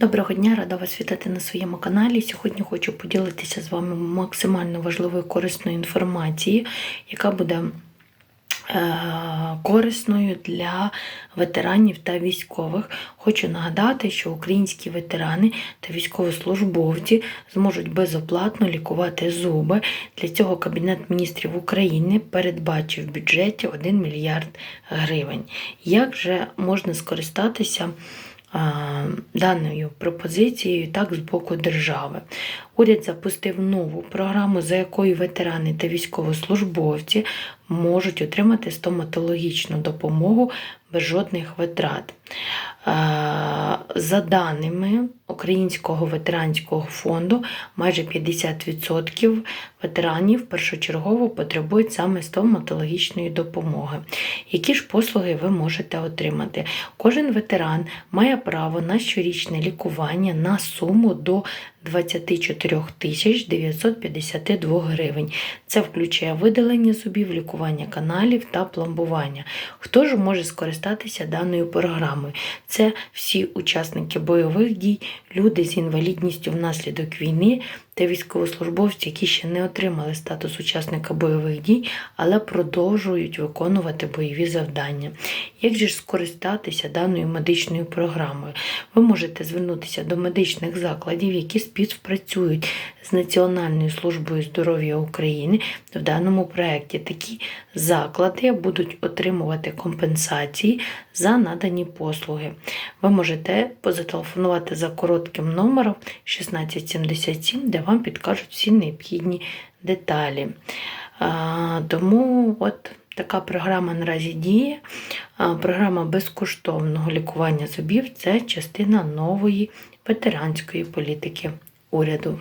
Доброго дня, рада вас вітати на своєму каналі. Сьогодні хочу поділитися з вами максимально важливою корисною інформацією, яка буде е, корисною для ветеранів та військових. Хочу нагадати, що українські ветерани та військовослужбовці зможуть безоплатно лікувати зуби. Для цього Кабінет міністрів України передбачив в бюджеті 1 мільярд гривень. Як же можна скористатися? Даною пропозицією так з боку держави. Уряд запустив нову програму, за якою ветерани та військовослужбовці можуть отримати стоматологічну допомогу без жодних витрат. За даними Українського ветеранського фонду, майже 50% ветеранів першочергово потребують саме стоматологічної допомоги. Які ж послуги ви можете отримати? Кожен ветеран має право на щорічне лікування на суму до 24 тисяч 952 гривень. Це включує видалення зубів, лікування каналів та пломбування. Хто ж може скористатися даною програмою? Це всі учасники бойових дій, люди з інвалідністю внаслідок війни та військовослужбовці, які ще не отримали статус учасника бойових дій, але продовжують виконувати бойові завдання. Як же ж скористатися даною медичною програмою? Ви можете звернутися до медичних закладів, які співпрацюють з Національною службою здоров'я України в даному проєкті. Такі заклади будуть отримувати компенсації за надані послуги. Ви можете позателефонувати за коротким номером 1677, де вам підкажуть всі необхідні деталі. Тому от така програма наразі діє. Програма безкоштовного лікування зубів це частина нової ветеранської політики уряду.